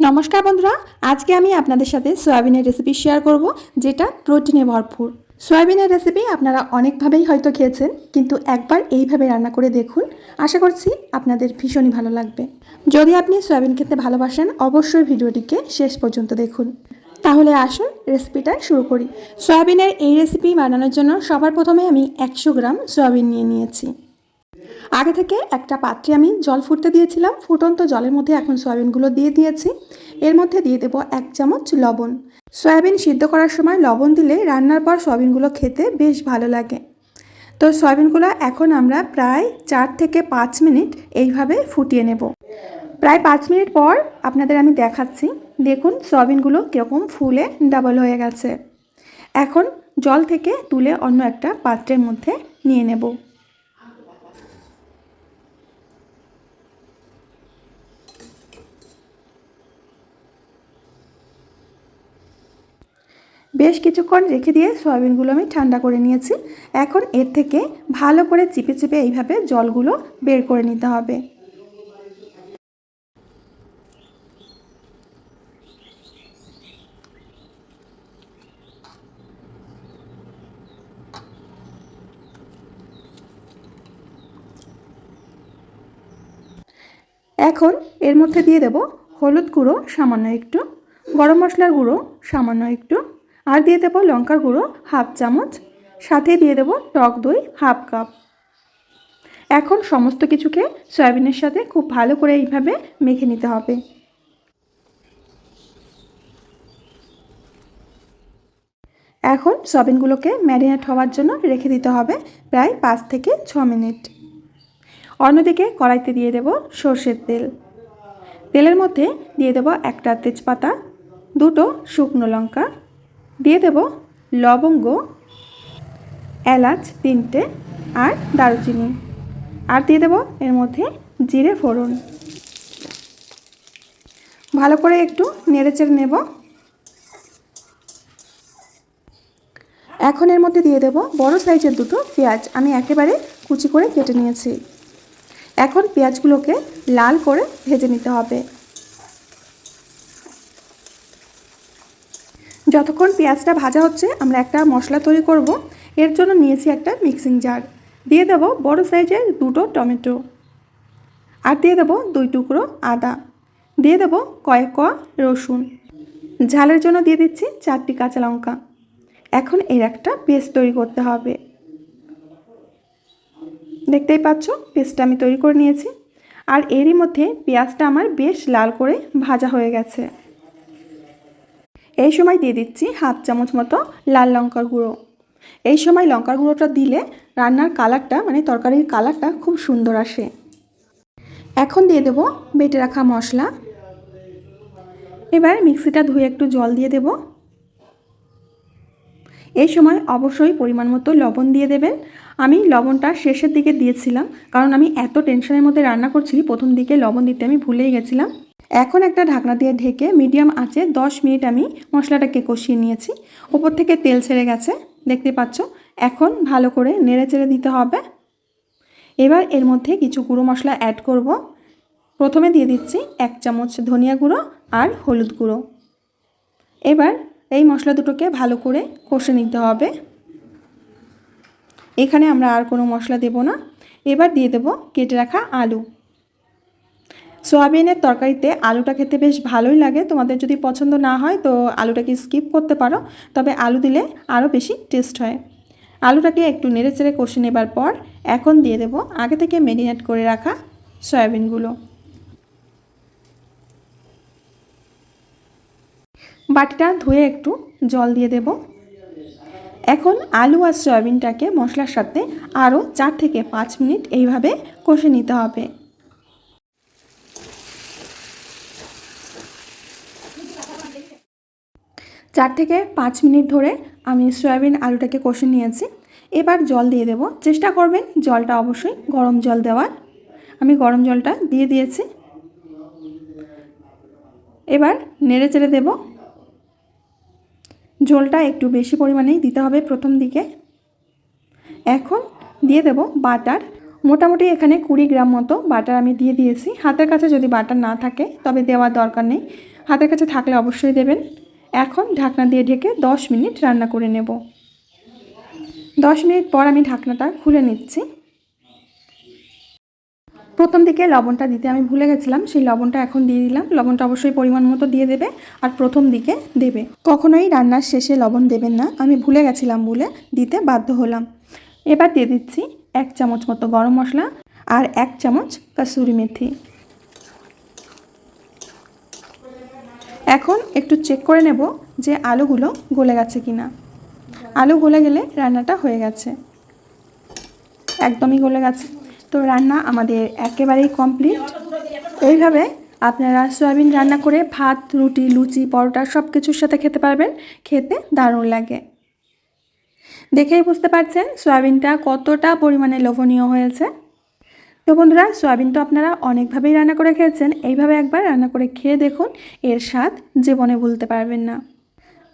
নমস্কার বন্ধুরা, আজকে আমি আপনাদের সাথে সয়াবিনের রেসিপি শেয়ার করব, যেটা প্রোটিনে ভরপুর। সয়াবিনের রেসিপি আপনারা অনেকভাবেই হয়তো খেয়েছেন, কিন্তু একবার এইভাবে রান্না করে দেখুন, আশা করছি আপনাদের ভীষণই ভালো লাগবে। যদি আপনি সয়াবিন খেতে ভালোবাসেন, অবশ্যই ভিডিওটিকে শেষ পর্যন্ত দেখুন। তাহলে আসুন রেসিপিটা শুরু করি। সয়াবিনের এই রেসিপি বানানোর জন্য সবার প্রথমে আমি একশো গ্রাম সয়াবিন নিয়ে নিয়েছি। আগে থেকে একটা পাত্রে আমি জল ফুটতে দিয়েছিলাম, ফুটন্ত জলের মধ্যে এখন সয়াবিনগুলো দিয়ে দিয়েছি। এর মধ্যে দিয়ে দেবো এক চামচ লবণ। সয়াবিন সিদ্ধ করার সময় লবণ দিলে রান্নার পর সয়াবিনগুলো খেতে বেশ ভালো লাগে। তো সয়াবিনগুলো এখন আমরা প্রায় চার থেকে পাঁচ মিনিট এইভাবে ফুটিয়ে নেব। প্রায় পাঁচ মিনিট পর আপনাদের আমি দেখাচ্ছি। দেখুন সয়াবিনগুলো কীরকম ফুলে ডাবল হয়ে গেছে। এখন জল থেকে তুলে অন্য একটা পাত্রের মধ্যে নিয়ে নেব। বেশ কিছুক্ষণ রেখে দিয়ে সয়াবিনগুলো আমি ঠান্ডা করে নিয়েছি। এখন এর থেকে ভালো করে চিপে চিপে এইভাবে জলগুলো বের করে নিতে হবে। এখন এর মধ্যে দিয়ে দেব হলুদ গুঁড়ো সামান্য একটু, গরম মশলার গুঁড়ো সামান্য একটু আর দিয়ে দেবো লঙ্কার গুঁড়ো হাফ চামচ। সাথে দিয়ে দেবো টক দই হাফ কাপ। এখন সমস্ত কিছুকে সয়াবিনের সাথে খুব ভালো করে এইভাবে মেখে নিতে হবে। এখন সয়াবিনগুলোকে ম্যারিনেট হওয়ার জন্য রেখে দিতে হবে প্রায় পাঁচ থেকে ছ মিনিট। অন্যদিকে কড়াইতে দিয়ে দেব সর্ষের তেল। তেলের মধ্যে দিয়ে দেব একটা তেজপাতা, দুটো শুকনো লঙ্কা দিয়ে দেব লবঙ্গ, এলাচ, তিনটে, আর দারুচিনি। আর দিয়ে দেব এর মধ্যে জিরে ফোড়ন। ভালো করে একটু নেড়েচেড়ে নেব। এখন এর মধ্যে দিয়ে দেব বড় সাইজের দুটো পেঁয়াজ। আমি একেবারে কুচি করে কেটে নিয়েছি। এখন পেঁয়াজগুলোকে লাল করে ভেজে নিতে হবে। যতক্ষণ পেঁয়াজটা ভাজা হচ্ছে, আমরা একটা মশলা তৈরি করব। এর জন্য নিয়েছি একটা মিক্সিং জার দিয়ে দেবো বড় সাইজের দুটো টমেটো। আর দিয়ে দেবো দুই টুকরো আদা। দিয়ে দেবো কয়েক কোয়া রসুন। ঝালের জন্য দিয়ে দিচ্ছি চারটি কাঁচা লঙ্কা। এখন এর একটা পেস্ট তৈরি করতে হবে। দেখতেই পাচ্ছ পেস্টটা আমি তৈরি করে নিয়েছি। আর এরই মধ্যে পেঁয়াজটা আমার বেশ লাল করে ভাজা হয়ে গেছে। এই সময় দিয়ে দিচ্ছি হাফ চামচ মতো লাল লঙ্কার গুঁড়ো। এই সময় লঙ্কার গুঁড়োটা দিলে রান্নার কালারটা মানে তরকারির কালারটা খুব সুন্দর আসে। এখন দিয়ে দেব বেটে রাখা মশলা। এবার মিক্সিটা ধুয়ে একটু জল দিয়ে দেব। এই সময় অবশ্যই পরিমাণ মতো লবণ দিয়ে দেবেন। আমি লবণটা শেষের দিকে দিয়েছিলাম, কারণ আমি এত টেনশনের মধ্যে রান্না করছি, প্রথম দিকে লবণ দিতে আমি ভুলেই গেছিলাম। এখন একটা ঢাকনা দিয়ে ঢেকে মিডিয়াম আঁচে 10 মিনিট আমি মশলাটাকে কষিয়ে নিয়েছি। ওপর থেকে তেল ছেড়ে গেছে, দেখতে পাচ্ছ? এখন ভালো করে নেড়ে চেড়ে দিতে হবে। এবার এর মধ্যে কিছু গুঁড়ো মশলা অ্যাড করব। প্রথমে দিয়ে দিচ্ছি এক চামচ ধনিয়া গুঁড়ো আর হলুদ গুঁড়ো। এবার এই মশলা দুটোকে ভালো করে কষে নিতে হবে। এখানে আমরা আর কোনো মশলা দেব না। এবার দিয়ে দেব কেটে রাখা আলু। সোয়াবিনের তরকারিতে আলুটা খেতে বেশ ভালোই লাগে। তোমাদের যদি পছন্দ না হয় তো আলুটাকে স্কিপ করতে পারো। তবে আলু দিলে আরও বেশি টেস্ট হয়। আলুটাকে একটু নেড়ে চেড়ে কষে নেবার পর এখন দিয়ে দেব আগে থেকে মেরিনেট করে রাখা সয়াবিনগুলো। বাটিটা ধুয়ে একটু জল দিয়ে দেব। এখন আলু আর সয়াবিনটাকে মশলার সাথে আরও চার থেকে পাঁচ মিনিট এইভাবে কষে নিতে হবে। চার থেকে পাঁচ মিনিট ধরে আমি সয়াবিন আলুটাকে কষে নিয়েছি। এবার জল দিয়ে দেব। চেষ্টা করবেন জলটা অবশ্যই গরম জল দেওয়ার। আমি গরম জলটা দিয়ে দিয়েছি। এবার নেড়ে চেড়ে দেব। ঝোলটা একটু বেশি পরিমাণেই দিতে হবে প্রথম দিকে। এখন দিয়ে দেব বাটার। মোটামুটি এখানে কুড়ি গ্রাম মতো বাটার আমি দিয়ে দিয়েছি। হাতের কাছে যদি বাটার না থাকে, তবে দেওয়ার দরকার নেই। হাতের কাছে থাকলে অবশ্যই দেবেন। এখন ঢাকনা দিয়ে ঢেকে দশ মিনিট রান্না করে নেব। দশ মিনিট পর আমি ঢাকনাটা খুলে নিচ্ছি। প্রথম দিকে লবণটা দিতে আমি ভুলে গেছিলাম, সেই লবণটা এখন দিয়ে দিলাম। লবণটা অবশ্যই পরিমাণ মতো দিয়ে দেবে আর প্রথম দিকে দেবে। কখনোই রান্নার শেষে লবণ দেবেন না, আমি ভুলে গেছিলাম বলে দিতে বাধ্য হলাম। এবার দিয়ে দিচ্ছি এক চামচ মতো গরম মশলা আর এক চামচ কাসুরি মেথি। এখন একটু চেক করে নেব যে আলুগুলো গলে গেছে কি না আলু গলে গেলে রান্নাটা হয়ে গেছে। একদমই গলে গেছে। তো রান্না আমাদের একেবারেই কমপ্লিট এইভাবে আপনারা সয়াবিন রান্না করে ভাত, রুটি, লুচি, পরোটা সব কিছুর সাথে খেতে পারবেন। খেতে দারুণ লাগে। দেখেই বুঝতে পারছেন, সয়াবিনটা কতটা পরিমাণে লোভনীয় হয়েছে। তো বন্ধুরা, সয়াবিন তো আপনারা অনেকভাবেই রান্না করে খেয়েছেন। এইভাবে একবার রান্না করে খেয়ে দেখুন, এর স্বাদ জীবনে ভুলতে পারবেন না।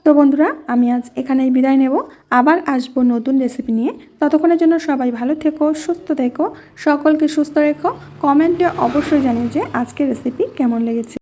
তো বন্ধুরা, আমি আজ এখানেই বিদায় নেব। আবার আসব নতুন রেসিপি নিয়ে। ততক্ষণের জন্য সবাই ভালো থেকো, সুস্থ থেকো, সকলকে সুস্থ রেখো। কমেন্টে অবশ্যই জানিয়ে যে আজকের রেসিপি কেমন লেগেছে।